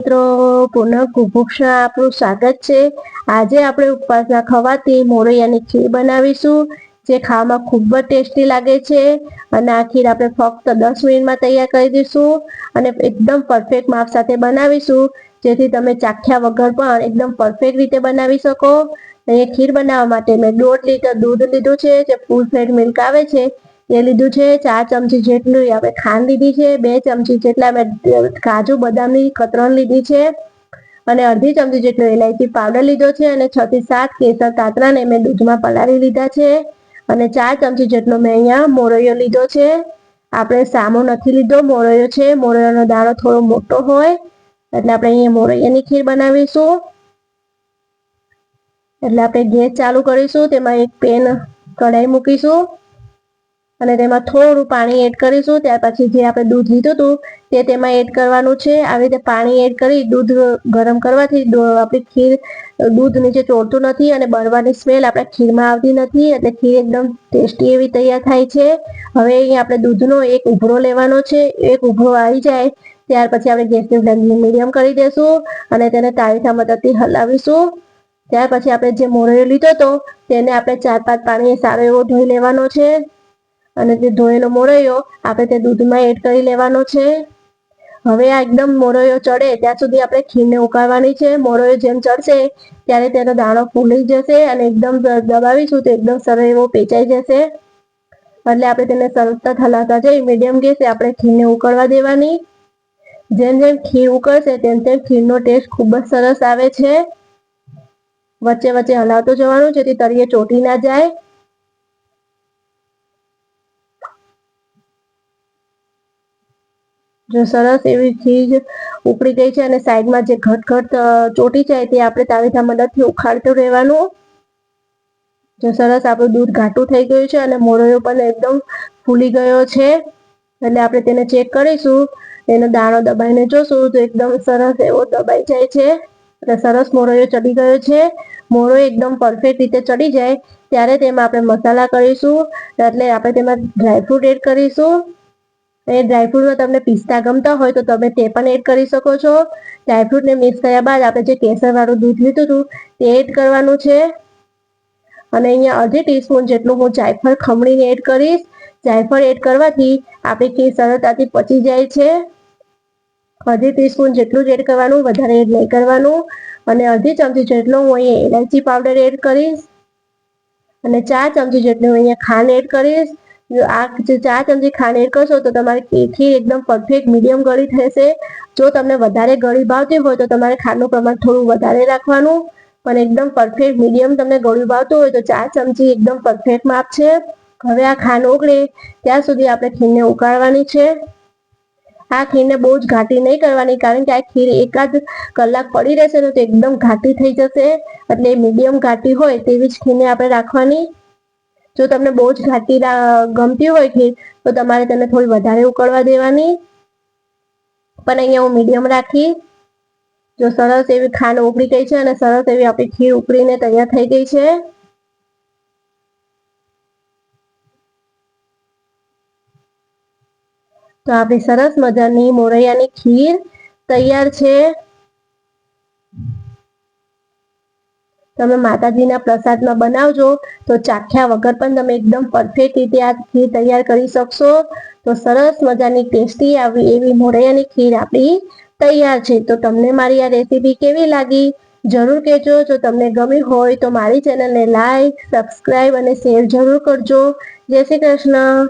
મિત્રો, પુનઃ કુભુક્ષા આપણું સ્વાગત છે. આજે આપણે ઉપવાસના ખવાથી મોરૈયાની ખીર બનાવીશું, જે ખાવામાં ખૂબ જ ટેસ્ટી લાગે છે. અને આ ખીર આપણે ફક્ત દસ મિનિટમાં તૈયાર કરી દઈશું અને એકદમ પરફેક્ટ માપ સાથે બનાવીશું, જેથી તમે ચાખ્યા વગર પણ એકદમ પરફેક્ટ રીતે બનાવી શકો. અને ખીર બનાવવા માટે મેં દોઢ લીટર દૂધ લીધું છે, જે ફૂલ ફેટ મિલ્ક આવે છે. એ લીધું છે, ચાર ચમચી જેટલું આપણે ખાંડ લીધી છે, બે ચમચી જેટલા મેં કાજુ બદામની કતરણ લીધી છે અને અડધી ચમચી જેટલો ઇલાયચી પાવડર લીધો છે અને છ થી સાત કેસર કાતરાને મેં દૂધમાં પલાળી લીધા છે અને ચાર ચમચી જેટલો મેં અહીંયા મોરૈયો લીધો છે. આપણે સામો નથી લીધો, મોરૈયો છે, મોરૈયાનો દાણો થોડો મોટો હોય એટલે આપણે અહીંયા મોરૈયાની ખીર બનાવીશું. એટલે આપણે ગેસ ચાલુ કરીશું, તેમાં એક પેન કઢાઈ મૂકીશું. અને તેમાં થોડું પાણી એડ કરીશું, ત્યાર પછી જે આપણે દૂધ લીધું હતું, તે તેમાં એડ કરવાનું છે. આવી રીતે પાણી એડ કરી દૂધ ગરમ કરવાથી આપણી ખીર, દૂધ નીચે ચોરતું નથી અને બળવાની સ્મેલ આપણે ખીરમાં આવતી નથી, એટલે ખીર એકદમ ટેસ્ટી એવી તૈયાર થાય છે. હવે અહીં આપણે દૂધનો એક ઉભરો લેવાનો છે. એક ઉભરો આવી જાય, ત્યાર પછી આપણે ગેસની ફ્લેમ મીડિયમ કરી દઈશું અને તેને તાવીથા મદદથી હલાવીશું. ત્યાર પછી આપણે જે મોરૈયો લીધો હતો, તેને આપણે ચાર પાંચ પાણી સારો એવો ધોઈ લેવાનો છે. અને જે ધોયેલો મોરૈયો, આપણે તે દૂધમાં એડ કરી લેવાનો છે. હવે આ એકદમ મોરૈયો ચડે, ત્યાં સુધી આપણે ખીરને ઉકાળવાની છે. મોરૈયો જેમ ચડશે, ત્યારે તેનો દાણો ફૂલી જશે અને એકદમ દબાવીશું તો એકદમ સરળ એવો પેચાઈ જશે. એટલે આપણે તેને સરળતા હલાવતા જઈ મીડિયમ ગેસે આપણે ખીરને ઉકળવા દેવાની. જેમ જેમ ખીર ઉકળશે, તેમ તેમ ખીરનો ટેસ્ટ ખૂબ જ સરસ આવે છે. વચ્ચે વચ્ચે હલાવતું જવાનું, જેથી તળિયે ચોટી ના જાય. સરસ એવી ચીજ ઉપડી ગઈ છે અને સાઈડમાં જે ઘટ ઘટ ચોટી જાય તે આપણે તાવીથા મદદથી ઉખાડતું રહેવાનું. જો સરસ આપણું દૂધ ઘાટું થઈ ગયું છે અને મોરયો પણ એકદમ ફૂલી ગયો છે. એટલે આપણે તેને ચેક કરીશું. એનો દાણો દબાઈને જોશું તો એકદમ સરસ એવો દબાઈ જાય છે. એટલે સરસ મોરયો ચડી ગયો છે. મોરો એકદમ પરફેક્ટ રીતે ચડી જાય. ત્યારે તેમાં આપણે મસાલા કરીશું. એટલે આપણે તેમાં ડ્રાયફ્રૂટ એડ કરીશું. એ ડ્રાયફ્રૂટમાં તમને પિસ્તા ગમતા હોય તો તમે તે પણ એડ કરી શકો છો. ડ્રાયફ્રૂટને મિક્સ કર્યા બાદ આપણે જે કેસરવાળું દૂધ લીધું હતું, તે એડ કરવાનું છે. અને અહીંયા અડધી ટીસ્પૂન જેટલું હું જાયફળ ખમણીને એડ કરીશ. જાયફળ એડ કરવાથી આપણી ખીર સરળતાથી પચી જાય છે. અડધી ટીસ્પૂન જેટલું જ એડ કરવાનું, વધારે એડ નહીં કરવાનું. અને અડધી ચમચી જેટલો હું અહીંયા એલાયચી પાવડર એડ કરીશ. અને ચાર ચમચી જેટલું અહીંયા ખાંડ એડ કરીશ. આ જે ચાર ચમચી ખાંડ એડ કરશો તો તમારી ખીર એકદમ પરફેક્ટ મીડિયમ ગળી થશે. જો તમને વધારે ગળી ભાવતી હોય તો તમારે ખાંડનું પ્રમાણ થોડું વધારે રાખવાનું પણ એકદમ પરફેક્ટ મીડિયમ તમને ગળ્યું ભાવતું હોય તો ચાર ચમચી એકદમ પરફેક્ટ માપ છે. હવે આ ખાંડ ઓગળે, ત્યાં સુધી આપણે ખીરને ઉકાળવાની છે. આ ખીરને બહુ જ ઘાટી નહીં કરવાની કારણ કે આ ખીર એકાદ કલાક પડી રહેશે તો એકદમ ઘાટી થઈ જશે. એટલે મીડિયમ ઘાટી હોય તેવી જ ખીરને આપણે રાખવાની. જો તમને બહુ જ ઘાટી ગમતી હોય ખીર તો તમારે તેને થોડી વધારે ઉકળવા દેવાની. પણ અહીંયા હું મીડિયમ રાખી. જો સરસ એવી ખાંડ ઉકળી ગઈ છે અને સરસ એવી આપણી ખીર ઉકળીને તૈયાર થઈ ગઈ છે. તો આપણી સરસ મજાની મોરૈયાની ખીર તૈયાર છે. તમે માતાજીના પ્રસાદમાં બનાવજો, તો ચાખ્યા વગર પણ તમે એકદમ પરફેક્ટ રીતે આ ખીર તૈયાર કરી શકશો. તો સરસ મજાની ટેસ્ટી આવી એવી મોરૈયાની ખીર આપણી તૈયાર છે. તો તમને મારી આ રેસીપી કેવી લાગી? જરૂર કહેજો. જો તમને ગમી હોય તો મારી ચેનલને લાઈક સબસ્ક્રાઈબ અને શેર જરૂર કરજો. જય શ્રી કૃષ્ણ.